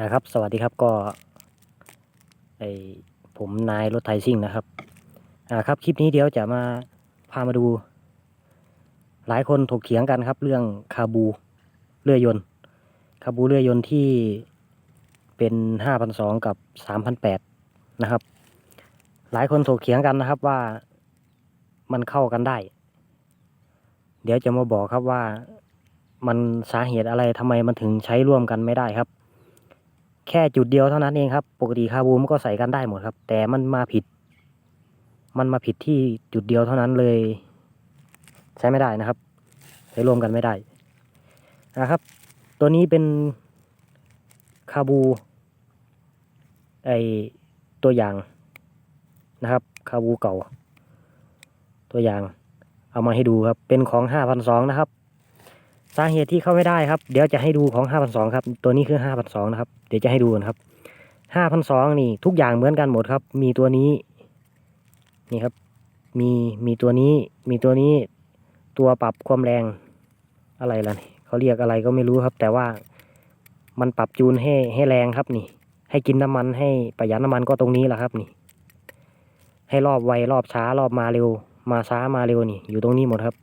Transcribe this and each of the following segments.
นะครับ สวัสดีครับก็ไอผมนายรถไทยซิ่งนะครับอ่าครับคลิปนี้เดี๋ยวจะมาพามาดู หลายคนถกเถียงกันครับ เรื่องคาบูเรือยนต์คาบูเรือยนต์ที่เป็นห้าพันสองกับสามพันแปดนะครับ หลายคนถกเถียงกันนะครับว่ามันเข้ากันได้ เดี๋ยวจะมาบอกครับว่ามันสาเหตุอะไรทำไมมันถึงใช้ร่วมกันไม่ได้ครับ แค่จุดเดียวเท่านั้นเองครับ ปกติคาบูมันก็ใส่กันได้หมดครับ แต่มันมาผิด มันมาผิดที่จุดเดียวเท่านั้นเลย ใช้ไม่ได้นะครับใช้รวมกันไม่ได้นะครับ ตัวนี้เป็นคาบูไอตัวอย่างนะครับ คาบูเก่า ตัวอย่าง เอามาให้ดูครับ เป็นของห้าพันสองนะครับ สาเหตุที่เข้าไม่ได้ครับ เดี๋ยวจะให้ดูของห้าพันสองครับ ตัวนี้คือห้าพันสองนะครับ เดี๋ยวจะให้ดูนะครับห้าพันสองนี่ทุกอย่างเหมือนกันหมดครับ มีตัวนี้ นี่ครับ มีมีตัวนี้ มีตัวนี้ ตัวปรับความแรงอะไรล่ะนี่เขาเรียกอะไรก็ไม่รู้ครับ แต่ว่ามันปรับจูนให้ให้แรงครับนี่ ให้กินน้ำมันให้ประหยัดน้ำมันก็ตรงนี้แหละครับนี่ ให้รอบไวรอบช้ารอบมาเร็ว มาช้ามาเร็วนี่ อยู่ตรงนี้หมดครับ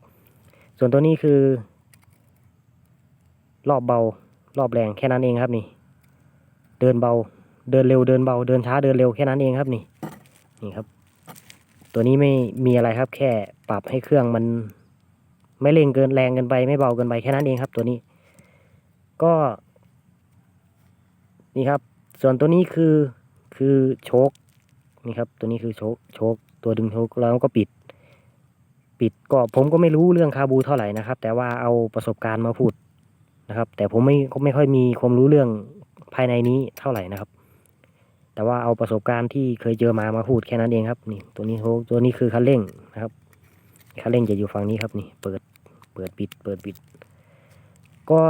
ส่วนตัวนี้คือ รอบเบารอบแรงแค่นั้นเองครับนี่ เดินเบาเดินเร็วเดินเบาเดินช้าเดินเร็วแค่นั้นเองครับนี่นี่ครับ ตัวนี้ไม่มีอะไรครับ แค่ปรับให้เครื่องมัน ไม่เร่งเกินแรงเกินไป ไม่เบาเกินไปแค่นั้นเองครับ ตัวนี้ ก็ นี่ครับ ส่วนตัวนี้คือคือโชคนี่ครับ ตัวนี้คือโชคโชคตัวดึงโชคแล้วก็ปิด ปิดก็ผมก็ไม่รู้เรื่องคาบูเท่าไหร่นะครับ แต่ว่าเอาประสบการณ์มาพูด นะครับ แต่ผมไม่ก็ไม่ค่อยมีความรู้เรื่องภายในนี้เท่าไหร่นะครับ แต่ว่าเอาประสบการณ์ที่เคยเจอมามาพูดแค่นั้นเองครับ นี่ ตัวนี้โชคตัวนี้คือคันเร่งนะครับคันเร่งจะอยู่ฝั่งนี้ครับนี่ เปิดเปิดปิด เปิดปิด ก็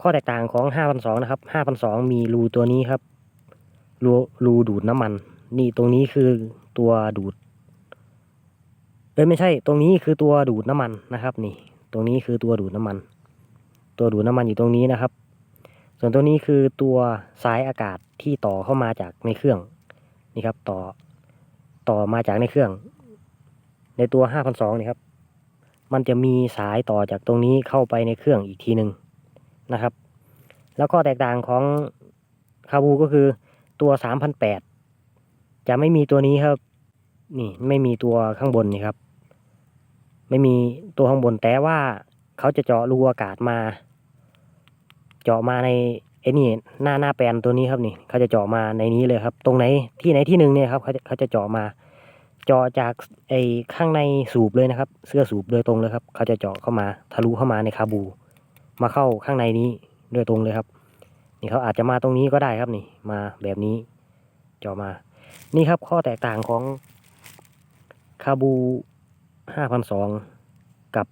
ข้อแตกต่างของ 5,200 นะครับ 5,200 มีรูตัวนี้ครับรูรูดูดน้ำมัน นี่ตรงนี้คือตัวดูดเอ้ยไม่ใช่ ตรงนี้คือตัวดูดน้ำมันนะครับ นี่ ตรงนี้คือตัวดูดน้ำมัน ตัวดูดน้ำมันอยู่ตรงนี้นะครับ ส่วนตัวนี้คือตัวสายอากาศที่ต่อเข้ามาจากในเครื่องนี่ครับต่อต่อมาจากในเครื่อง ในตัว 5,200นี่ครับ มันจะมีสายต่อจากตรงนี้เข้าไปในเครื่องอีกทีหนึ่งนะครับ แล้วก็แตกต่างของคาบูก็คือตัว3,008จะไม่มีตัวนี้ครับ นี่ไม่มีตัวข้างบนนี่ครับ ไม่มีตัวข้างบนแต่ว่าเขาจะเจาะรูอากาศมา เจาะมาในไอ้นี่หน้าหน้าแปลนตัวนี้ครับนี่เขาจะเจาะมาในนี้เลยครับ ตรงไหนที่ไหนที่หนึ่งเนี่ยครับเขาจะเขาจะเจาะมาเจาะจากไอ้ข้างในสูบเลยนะครับ เสื้อสูบโดยตรงเลยครับ เขาจะเจาะเข้ามาทะลุเข้ามาในคาบู มาเข้าข้างในนี้โดยตรงเลยครับ นี่เขาอาจจะมาตรงนี้ก็ได้ครับนี่ มาแบบนี้ เจาะมา นี่ครับข้อแตกต่างของคาบู ห้าพันสองกับ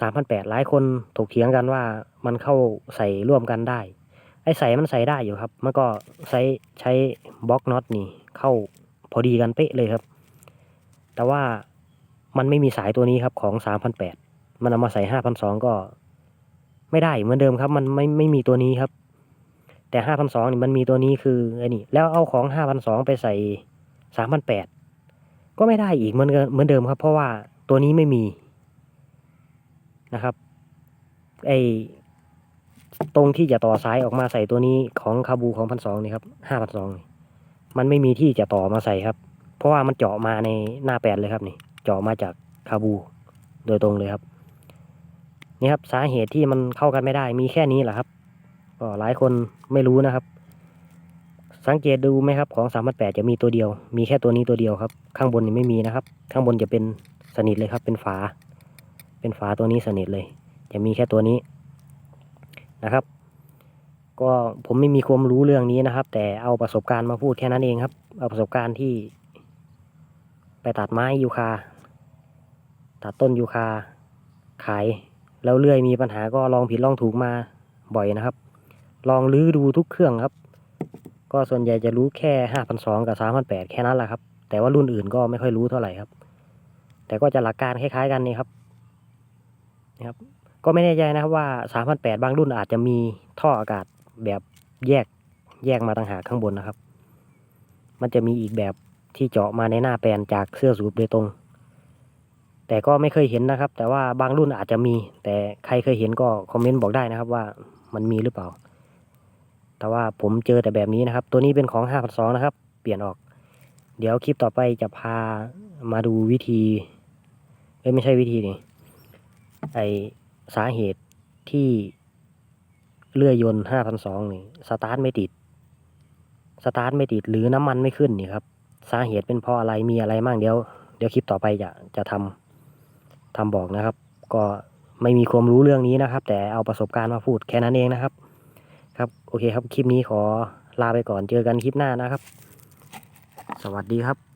สามพันแปดหลายคนถกเถียงกันว่ามันเข้าใส่ร่วมกันได้ ไอ้ใส่มันใส่ได้อยู่ครับ มันก็ใช้ใช้บล็อกน็อตนี่เข้าพอดีกันเป๊ะเลยครับ แต่ว่ามันไม่มีสายตัวนี้ครับของสามพันแปดมันเอามาใส่ห้าพันสองก็ ไม่ได้เหมือนเดิมครับ มันไม่ไม่มีตัวนี้ครับ แต่ห้าพันสองนี่มันมีตัวนี้คือไอ้นี่ แล้วเอาของห้าพันสองไปใส่สามพันแปด ก็ไม่ได้อีกเหมือนเหมือนเดิมครับ เพราะว่าตัวนี้ไม่มีนะครับไอตรงที่จะต่อสายออกมาใส่ตัวนี้ของคาบูของพันสองนี่ครับห้าพันสองนี่มันไม่มีที่จะต่อมาใส่ครับ เพราะว่ามันเจาะมาในหน้าแปดเลยครับนี่เจาะมาจากคาบูโดยตรงเลยครับ นี่ครับสาเหตุที่มันเข้ากันไม่ได้มีแค่นี้แหละครับก็หลายคนไม่รู้นะครับ สังเกตดูไหมครับของสามพันแปดจะมีตัวเดียว มีแค่ตัวนี้ตัวเดียวครับ ข้างบนนี่ไม่มีนะครับ ข้างบนจะเป็นสนิทเลยครับ เป็นฝา เป็นฝาตัวนี้สนิทเลย จะมีแค่ตัวนี้นะครับ ก็ผมไม่มีความรู้เรื่องนี้นะครับ แต่เอาประสบการณ์มาพูดแค่นั้นเองครับ เอาประสบการณ์ที่ ไปตัดไม้ยูคา ตัดต้นยูคา ขาย แล้วเลื่อยมีปัญหาก็ลองผิดลองถูกมาบ่อยนะครับ ลองลื้อดูทุกเครื่องครับ ก็ส่วนใหญ่จะรู้แค่ห้าพันสองกับสามพันแปดแค่นั้นแหละครับ แต่ว่ารุ่นอื่นก็ไม่ค่อยรู้เท่าไหร่ครับ แต่ก็จะหลักการคล้ายๆกันนี่ครับนะครับ ก็ไม่แน่ใจนะครับว่าสามพันแปดบางรุ่นอาจจะมีท่ออากาศแบบแยกแยกมาต่างหากข้างบนนะครับ มันจะมีอีกแบบที่เจาะมาในหน้าแปลนจากเสื้อสูบโดยตรง แต่ก็ไม่เคยเห็นนะครับ แต่ว่าบางรุ่นอาจจะมี แต่ใครเคยเห็นก็คอมเมนต์บอกได้นะครับว่ามันมีหรือเปล่า แต่ว่าผมเจอแต่แบบนี้นะครับ ตัวนี้เป็นของห้าพันสองนะครับ เปลี่ยนออก เดี๋ยวคลิปต่อไปจะพามาดูวิธีเอ้ยไม่ใช่วิธีนี่ไอสาเหตุที่เลื่อยยนต์ห้าพันสองนี่สตาร์ทไม่ติด สตาร์ทไม่ติดหรือน้ำมันไม่ขึ้นนี่ครับ สาเหตุเป็นเพราะอะไรมีอะไรบ้างเดี๋ยว เดี๋ยวคลิปต่อไปจะจะทำทำบอกนะครับ ก็ไม่มีความรู้เรื่องนี้นะครับ แต่เอาประสบการณ์มาพูดแค่นั้นเองนะครับ ครับโอเคครับคลิปนี้ขอลาไปก่อนเจอกันคลิปหน้านะครับ สวัสดีครับ